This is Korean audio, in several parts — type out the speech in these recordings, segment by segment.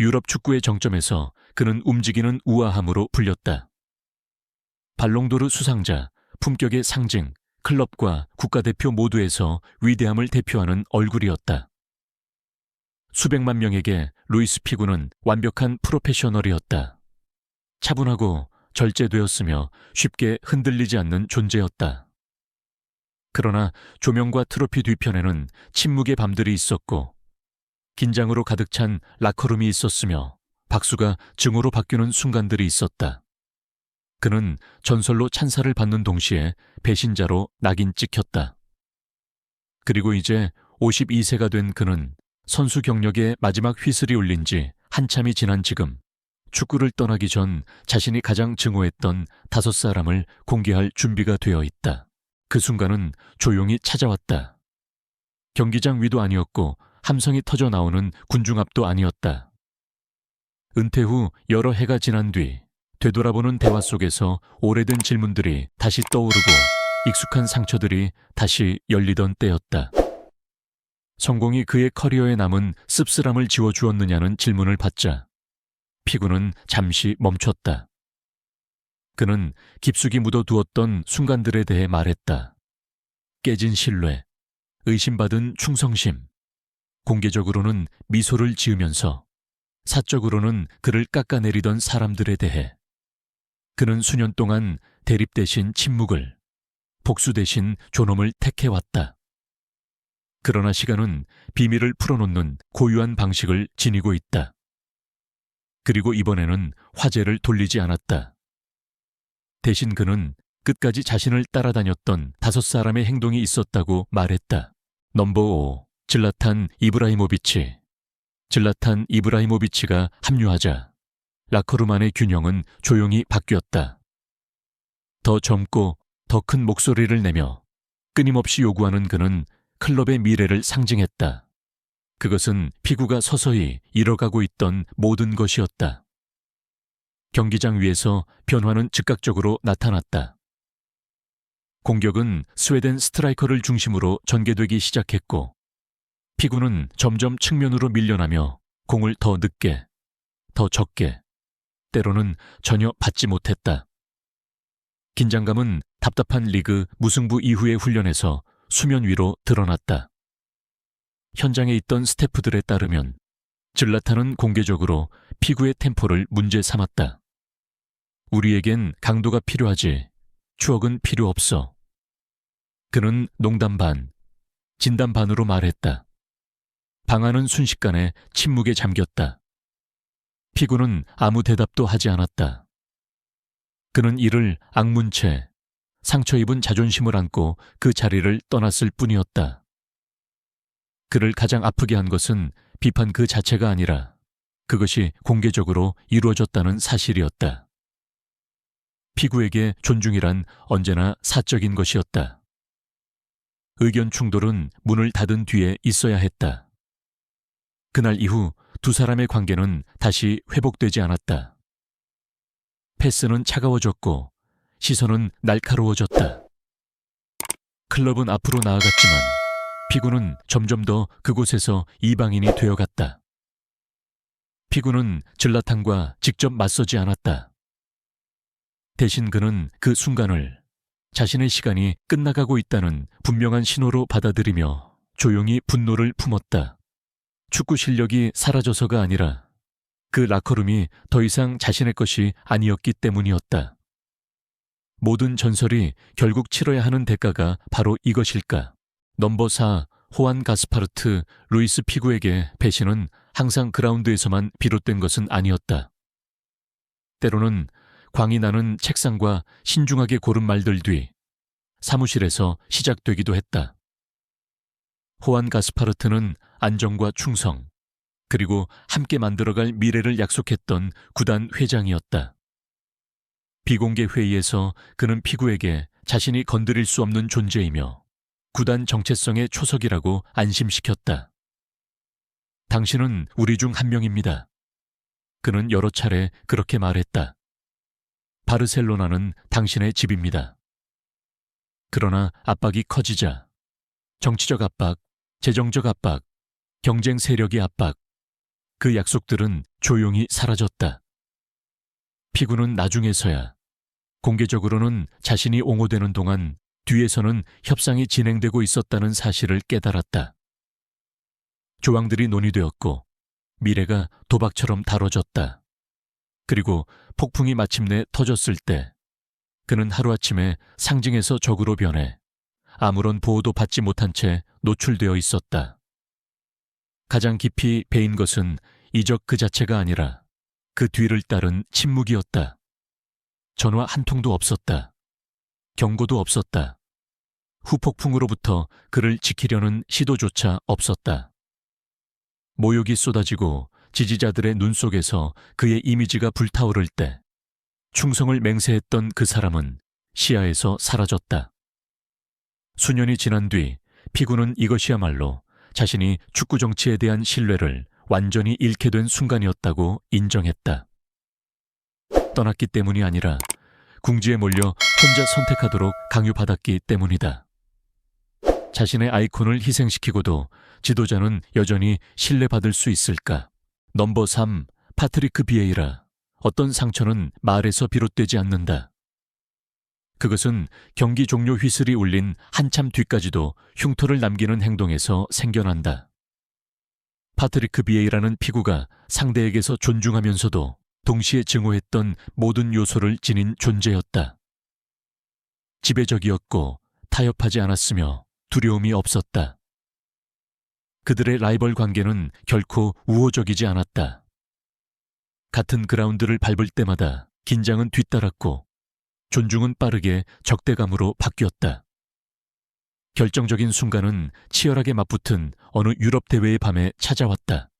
유럽 축구의 정점에서 그는 움직이는 우아함으로 불렸다. 발롱도르 수상자, 품격의 상징, 클럽과 국가대표 모두에서 위대함을 대표하는 얼굴이었다. 수백만 명에게 루이스 피구는 완벽한 프로페셔널이었다. 차분하고 절제되었으며 쉽게 흔들리지 않는 존재였다. 그러나 조명과 트로피 뒤편에는 침묵의 밤들이 있었고 긴장으로 가득 찬 라커룸이 있었으며 박수가 증오로 바뀌는 순간들이 있었다. 그는 전설로 찬사를 받는 동시에 배신자로 낙인 찍혔다. 그리고 이제 52세가 된 그는 선수 경력의 마지막 휘슬이 울린 지 한참이 지난 지금 축구를 떠나기 전 자신이 가장 증오했던 다섯 사람을 공개할 준비가 되어 있다. 그 순간은 조용히 찾아왔다. 경기장 위도 아니었고 함성이 터져 나오는 군중 앞도 아니었다. 은퇴 후 여러 해가 지난 뒤 되돌아보는 대화 속에서 오래된 질문들이 다시 떠오르고 익숙한 상처들이 다시 열리던 때였다. 성공이 그의 커리어에 남은 씁쓸함을 지워주었느냐는 질문을 받자 피구는 잠시 멈췄다. 그는 깊숙이 묻어두었던 순간들에 대해 말했다. 깨진 신뢰, 의심받은 충성심, 공개적으로는 미소를 지으면서 사적으로는 그를 깎아내리던 사람들에 대해 그는 수년 동안 대립 대신 침묵을, 복수 대신 존엄을 택해왔다. 그러나 시간은 비밀을 풀어놓는 고유한 방식을 지니고 있다. 그리고 이번에는 화제를 돌리지 않았다. 대신 그는 끝까지 자신을 따라다녔던 다섯 사람의 행동이 있었다고 말했다. 넘버 5. 질라탄 이브라이모비치. 질라탄 이브라이모비치가 합류하자 라커룸 안의 균형은 조용히 바뀌었다. 더 젊고 더 큰 목소리를 내며 끊임없이 요구하는 그는 클럽의 미래를 상징했다. 그것은 피구가 서서히 잃어가고 있던 모든 것이었다. 경기장 위에서 변화는 즉각적으로 나타났다. 공격은 스웨덴 스트라이커를 중심으로 전개되기 시작했고, 피구는 점점 측면으로 밀려나며 공을 더 늦게, 더 적게, 때로는 전혀 받지 못했다. 긴장감은 답답한 리그 무승부 이후의 훈련에서 수면 위로 드러났다. 현장에 있던 스태프들에 따르면 질라탄은 공개적으로 피구의 템포를 문제 삼았다. 우리에겐 강도가 필요하지 추억은 필요 없어. 그는 농담 반, 진담 반으로 말했다. 방안은 순식간에 침묵에 잠겼다. 피구는 아무 대답도 하지 않았다. 그는 이를 악문 채, 상처 입은 자존심을 안고 그 자리를 떠났을 뿐이었다. 그를 가장 아프게 한 것은 비판 그 자체가 아니라 그것이 공개적으로 이루어졌다는 사실이었다. 피구에게 존중이란 언제나 사적인 것이었다. 의견 충돌은 문을 닫은 뒤에 있어야 했다. 그날 이후 두 사람의 관계는 다시 회복되지 않았다. 패스는 차가워졌고 시선은 날카로워졌다. 클럽은 앞으로 나아갔지만 피구는 점점 더 그곳에서 이방인이 되어갔다. 피구는 질라탄과 직접 맞서지 않았다. 대신 그는 그 순간을 자신의 시간이 끝나가고 있다는 분명한 신호로 받아들이며 조용히 분노를 품었다. 축구 실력이 사라져서가 아니라 그 라커룸이 더 이상 자신의 것이 아니었기 때문이었다. 모든 전설이 결국 치러야 하는 대가가 바로 이것일까? 넘버 4 호안 가스파르트 루이스 피구에게 배신은 항상 그라운드에서만 비롯된 것은 아니었다. 때로는 광이 나는 책상과 신중하게 고른 말들 뒤 사무실에서 시작되기도 했다. 호안 가스파르트는 안정과 충성, 그리고 함께 만들어갈 미래를 약속했던 구단 회장이었다. 비공개 회의에서 그는 피구에게 자신이 건드릴 수 없는 존재이며 구단 정체성의 초석이라고 안심시켰다. 당신은 우리 중 한 명입니다. 그는 여러 차례 그렇게 말했다. 바르셀로나는 당신의 집입니다. 그러나 압박이 커지자 정치적 압박, 재정적 압박, 경쟁 세력의 압박, 그 약속들은 조용히 사라졌다. 피구는 나중에서야 공개적으로는 자신이 옹호되는 동안 뒤에서는 협상이 진행되고 있었다는 사실을 깨달았다. 조항들이 논의되었고 미래가 도박처럼 다뤄졌다. 그리고 폭풍이 마침내 터졌을 때 그는 하루아침에 상징에서 적으로 변해 아무런 보호도 받지 못한 채 노출되어 있었다. 가장 깊이 베인 것은 이적 그 자체가 아니라 그 뒤를 따른 침묵이었다. 전화 한 통도 없었다. 경고도 없었다. 후폭풍으로부터 그를 지키려는 시도조차 없었다. 모욕이 쏟아지고 지지자들의 눈 속에서 그의 이미지가 불타오를 때 충성을 맹세했던 그 사람은 시야에서 사라졌다. 수년이 지난 뒤 피구는 이것이야말로 자신이 축구 정치에 대한 신뢰를 완전히 잃게 된 순간이었다고 인정했다. 떠났기 때문이 아니라 궁지에 몰려 혼자 선택하도록 강요받았기 때문이다. 자신의 아이콘을 희생시키고도 지도자는 여전히 신뢰받을 수 있을까? 넘버 3, 파트리크 비에이라. 어떤 상처는 말에서 비롯되지 않는다. 그것은 경기 종료 휘슬이 울린 한참 뒤까지도 흉터를 남기는 행동에서 생겨난다. 파트리크 비에이라는 피구가 상대에게서 존중하면서도 동시에 증오했던 모든 요소를 지닌 존재였다. 지배적이었고 타협하지 않았으며 두려움이 없었다. 그들의 라이벌 관계는 결코 우호적이지 않았다. 같은 그라운드를 밟을 때마다 긴장은 뒤따랐고 존중은 빠르게 적대감으로 바뀌었다. 결정적인 순간은 치열하게 맞붙은 어느 유럽 대회의 밤에 찾아왔다.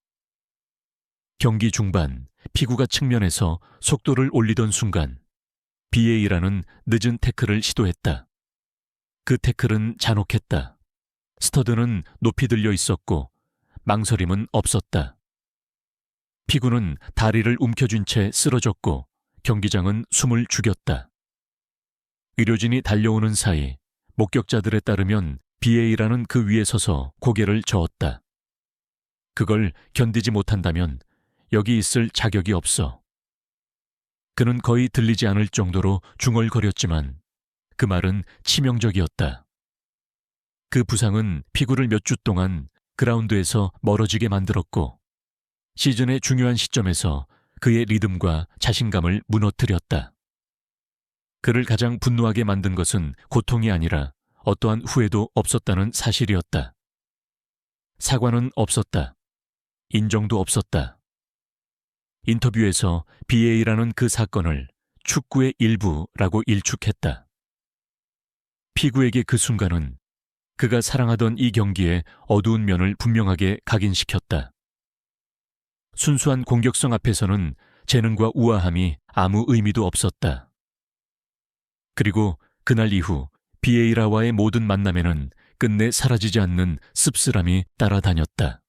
경기 중반 피구가 측면에서 속도를 올리던 순간 BA라는 늦은 태클을 시도했다. 그 태클은 잔혹했다. 스터드는 높이 들려 있었고 망설임은 없었다. 피구는 다리를 움켜쥔 채 쓰러졌고 경기장은 숨을 죽였다. 의료진이 달려오는 사이 목격자들에 따르면 BA라는 그 위에 서서 고개를 저었다. 그걸 견디지 못한다면 여기 있을 자격이 없어. 그는 거의 들리지 않을 정도로 중얼거렸지만 그 말은 치명적이었다. 그 부상은 피구를 몇 주 동안 그라운드에서 멀어지게 만들었고 시즌의 중요한 시점에서 그의 리듬과 자신감을 무너뜨렸다. 그를 가장 분노하게 만든 것은 고통이 아니라 어떠한 후회도 없었다는 사실이었다. 사과는 없었다. 인정도 없었다. 인터뷰에서 BA라는 그 사건을 축구의 일부라고 일축했다. 피구에게 그 순간은 그가 사랑하던 이 경기의 어두운 면을 분명하게 각인시켰다. 순수한 공격성 앞에서는 재능과 우아함이 아무 의미도 없었다. 그리고 그날 이후 비에이라와의 모든 만남에는 끝내 사라지지 않는 씁쓸함이 따라다녔다.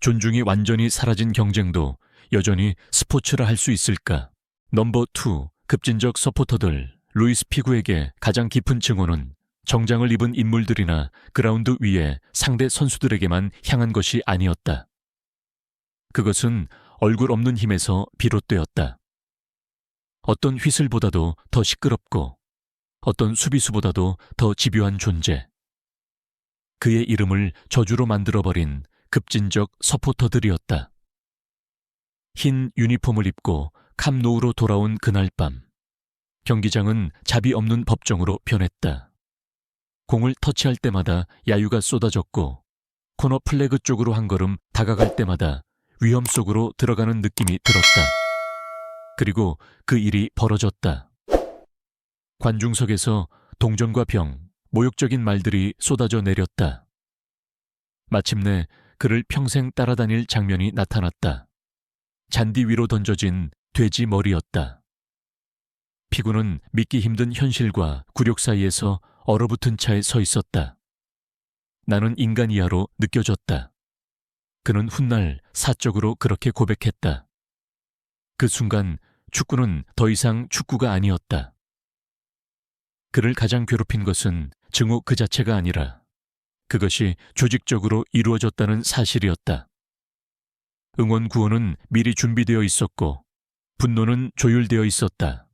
존중이 완전히 사라진 경쟁도 여전히 스포츠라 할 수 있을까? 넘버 2 급진적 서포터들 루이스 피구에게 가장 깊은 증오는 정장을 입은 인물들이나 그라운드 위에 상대 선수들에게만 향한 것이 아니었다. 그것은 얼굴 없는 힘에서 비롯되었다. 어떤 휘슬보다도 더 시끄럽고 어떤 수비수보다도 더 집요한 존재. 그의 이름을 저주로 만들어버린 급진적 서포터들이었다. 흰 유니폼을 입고 캄노우로 돌아온 그날 밤. 경기장은 자비 없는 법정으로 변했다. 공을 터치할 때마다 야유가 쏟아졌고 코너 플래그 쪽으로 한 걸음 다가갈 때마다 위험 속으로 들어가는 느낌이 들었다. 그리고 그 일이 벌어졌다. 관중석에서 동전과 병, 모욕적인 말들이 쏟아져 내렸다. 마침내 그를 평생 따라다닐 장면이 나타났다. 잔디 위로 던져진 돼지 머리였다. 피구는 믿기 힘든 현실과 굴욕 사이에서 얼어붙은 차에 서 있었다. 나는 인간 이하로 느껴졌다. 그는 훗날 사적으로 그렇게 고백했다. 그 순간 축구는 더 이상 축구가 아니었다. 그를 가장 괴롭힌 것은 증오 그 자체가 아니라 그것이 조직적으로 이루어졌다는 사실이었다. 응원 구호는 미리 준비되어 있었고 분노는 조율되어 있었다.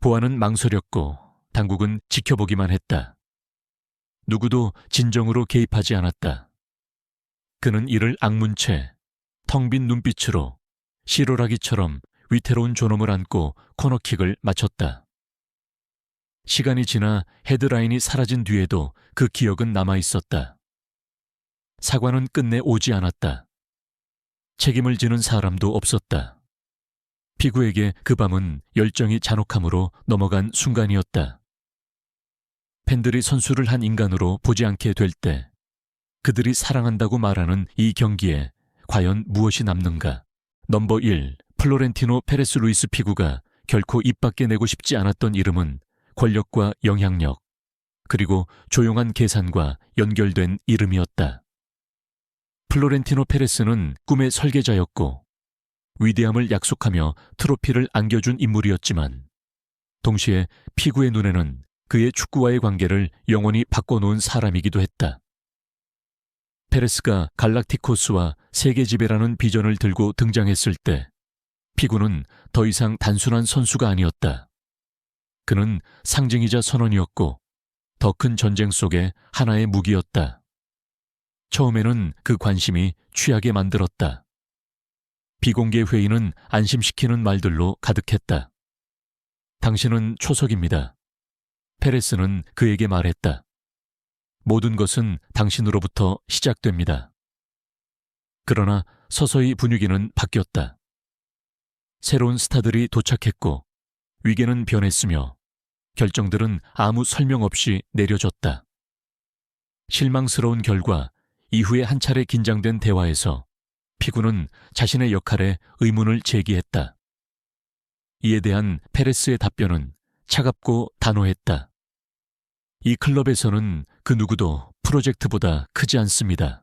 보안은 망설였고 당국은 지켜보기만 했다. 누구도 진정으로 개입하지 않았다. 그는 이를 악문채, 텅 빈 눈빛으로 시로라기처럼 위태로운 존엄을 안고 코너킥을 마쳤다. 시간이 지나 헤드라인이 사라진 뒤에도 그 기억은 남아 있었다. 사과는 끝내 오지 않았다. 책임을 지는 사람도 없었다. 피구에게 그 밤은 열정이 잔혹함으로 넘어간 순간이었다. 팬들이 선수를 한 인간으로 보지 않게 될 때 그들이 사랑한다고 말하는 이 경기에 과연 무엇이 남는가? 넘버 1 플로렌티노 페레스 루이스 피구가 결코 입 밖에 내고 싶지 않았던 이름은 권력과 영향력 그리고 조용한 계산과 연결된 이름이었다. 플로렌티노 페레스는 꿈의 설계자였고 위대함을 약속하며 트로피를 안겨준 인물이었지만 동시에 피구의 눈에는 그의 축구와의 관계를 영원히 바꿔놓은 사람이기도 했다. 페레스가 갈락티코스와 세계 지배라는 비전을 들고 등장했을 때 피구는 더 이상 단순한 선수가 아니었다. 그는 상징이자 선언이었고 더 큰 전쟁 속의 하나의 무기였다. 처음에는 그 관심이 취하게 만들었다. 비공개 회의는 안심시키는 말들로 가득했다. 당신은 초석입니다. 페레스는 그에게 말했다. 모든 것은 당신으로부터 시작됩니다. 그러나 서서히 분위기는 바뀌었다. 새로운 스타들이 도착했고 위계는 변했으며 결정들은 아무 설명 없이 내려졌다. 실망스러운 결과 이후에 한 차례 긴장된 대화에서 피구는 자신의 역할에 의문을 제기했다. 이에 대한 페레스의 답변은 차갑고 단호했다. 이 클럽에서는 그 누구도 프로젝트보다 크지 않습니다.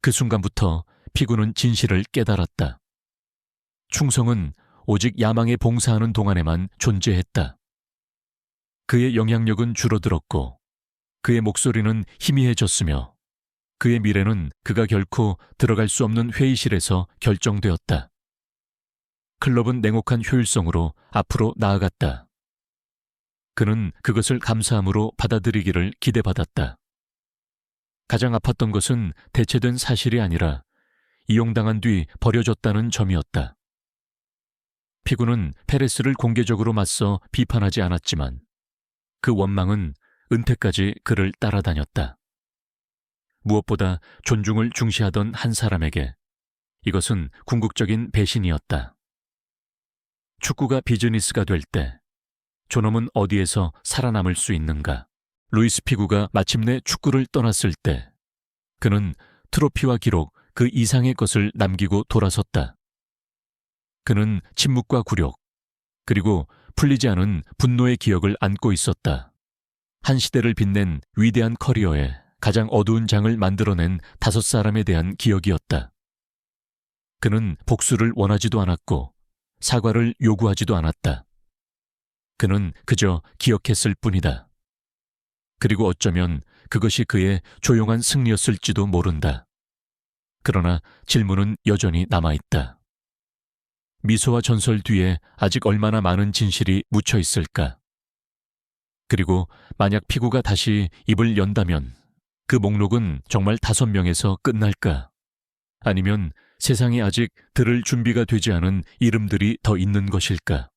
그 순간부터 피구는 진실을 깨달았다. 충성은 오직 야망에 봉사하는 동안에만 존재했다. 그의 영향력은 줄어들었고 그의 목소리는 희미해졌으며 그의 미래는 그가 결코 들어갈 수 없는 회의실에서 결정되었다. 클럽은 냉혹한 효율성으로 앞으로 나아갔다. 그는 그것을 감사함으로 받아들이기를 기대받았다. 가장 아팠던 것은 대체된 사실이 아니라 이용당한 뒤 버려졌다는 점이었다. 피구는 페레스를 공개적으로 맞서 비판하지 않았지만 그 원망은 은퇴까지 그를 따라다녔다. 무엇보다 존중을 중시하던 한 사람에게 이것은 궁극적인 배신이었다. 축구가 비즈니스가 될 때 존엄은 어디에서 살아남을 수 있는가? 루이스 피구가 마침내 축구를 떠났을 때 그는 트로피와 기록 그 이상의 것을 남기고 돌아섰다. 그는 침묵과 굴욕, 그리고 풀리지 않은 분노의 기억을 안고 있었다. 한 시대를 빛낸 위대한 커리어에 가장 어두운 장을 만들어낸 다섯 사람에 대한 기억이었다. 그는 복수를 원하지도 않았고 사과를 요구하지도 않았다. 그는 그저 기억했을 뿐이다. 그리고 어쩌면 그것이 그의 조용한 승리였을지도 모른다. 그러나 질문은 여전히 남아있다. 미소와 전설 뒤에 아직 얼마나 많은 진실이 묻혀 있을까? 그리고 만약 피구가 다시 입을 연다면 그 목록은 정말 다섯 명에서 끝날까? 아니면 세상에 아직 들을 준비가 되지 않은 이름들이 더 있는 것일까?